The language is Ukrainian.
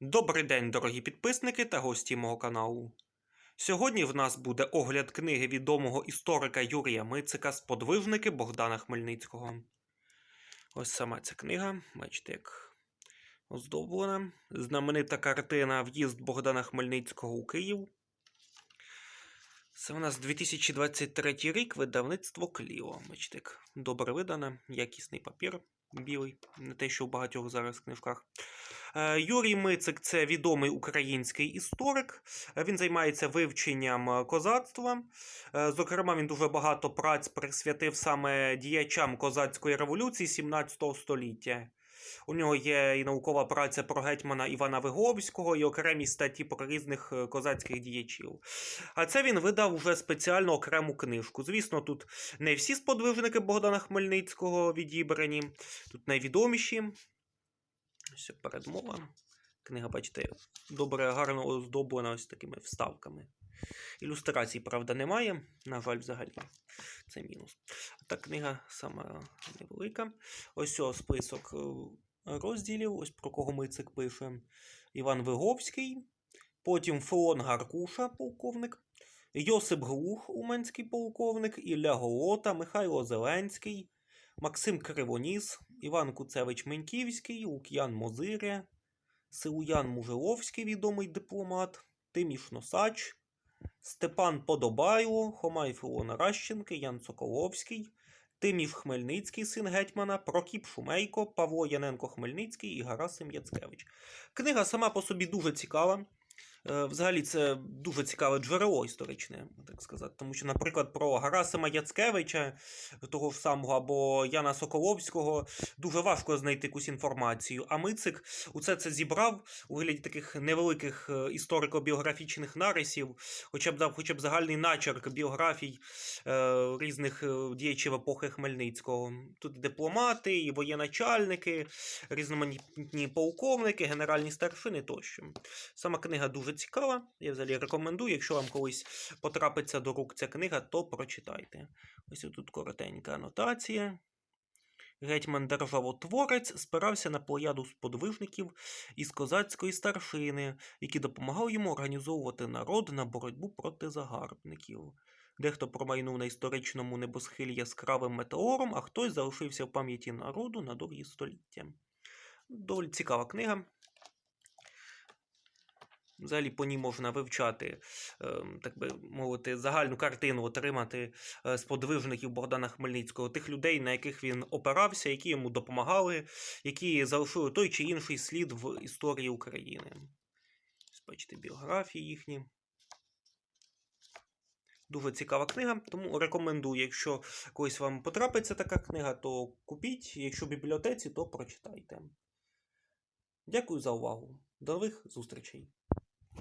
Добрий день, дорогі підписники та гості мого каналу. Сьогодні в нас буде огляд книги відомого історика Юрія Мицика Сподвижники Богдана Хмельницького. Ось сама ця книга, бачите, як оздоблена. Знаменита картина В'їзд Богдана Хмельницького у Київ. Це у нас 2023 рік, видавництво Кліо. Бачите, добре видане, якісний папір білий, не те, що в багатьох зараз книжках. Е, Юрій Мицик це відомий український історик. Він займається вивченням козацтва. Е, Зокрема, він дуже багато праць присвятив саме діячам козацької революції 17 століття. У нього є і наукова праця про гетьмана Івана Виговського, і окремі статті про різних е, козацьких діячів. А це він видав уже спеціально окрему книжку. Звісно, тут не всі сподвижники Богдана Хмельницького відібрані, тут найвідоміші. Ось передмова. Книга, бачите, добре, гарно оздоблена ось такими вставками. Ілюстрацій, правда, немає. На жаль, взагалі. Це мінус. Та книга сама невелика. Ось о, список е, розділів, ось про кого Мицик пише. Іван Виговський, потім Феон Гаркуша, полковник, Йосип Глух, уменський полковник, Ілля Голота, Михайло Зеленський, Максим Кривоніс, Іван Куцевич Меньківський, Лук'ян Мозиря, Силуян Мужиловський, відомий дипломат, Тиміш Носач, Степан Подобайло, Хомай Філон Ращенки, Ян Соколовський, Тиміш Хмельницький, син гетьмана, Прокіп Шумейко, Павло Яненко Хмельницький і Гарасим Яцкевич. Книга сама по собі дуже цікава. Е, Взагалі, це дуже цікаве джерело історичне, так сказати. Тому що, наприклад, про Гарасима Яцкевича, того ж самого, або Яна Соколовського, дуже важко знайти якусь інформацію. А Мицик усе це зібрав у вигляді таких невеликих е, історико-біографічних нарисів, хоча б дав хоча б загальний начерк біографій е, різних діячів епохи Хмельницького. Тут дипломати, і воєначальники, різноманітні полковники, генеральні старшини тощо. Сама книга дуже цікава. Я взагалі рекомендую. Якщо вам колись потрапиться до рук ця книга, то прочитайте. Ось тут коротенька анотація. Гетьман державотворець спирався на плеяду сподвижників із козацької старшини, які допомагали йому організовувати народ на боротьбу проти загарбників. Дехто промайнув на історичному небосхилі яскравим метеором, а хтось залишився в пам'яті народу на довгі століття. Доволі цікава книга. Взагалі по ній можна вивчати, ем, так би мовити, загальну картину отримати е, сподвижників Богдана Хмельницького, тих людей, на яких він опирався, які йому допомагали, які залишили той чи інший слід в історії України. Бачите, біографії їхні. Дуже цікава книга, тому рекомендую, якщо колись вам потрапиться така книга, то купіть. Якщо в бібліотеці, то прочитайте. Дякую за увагу. До нових зустрічей!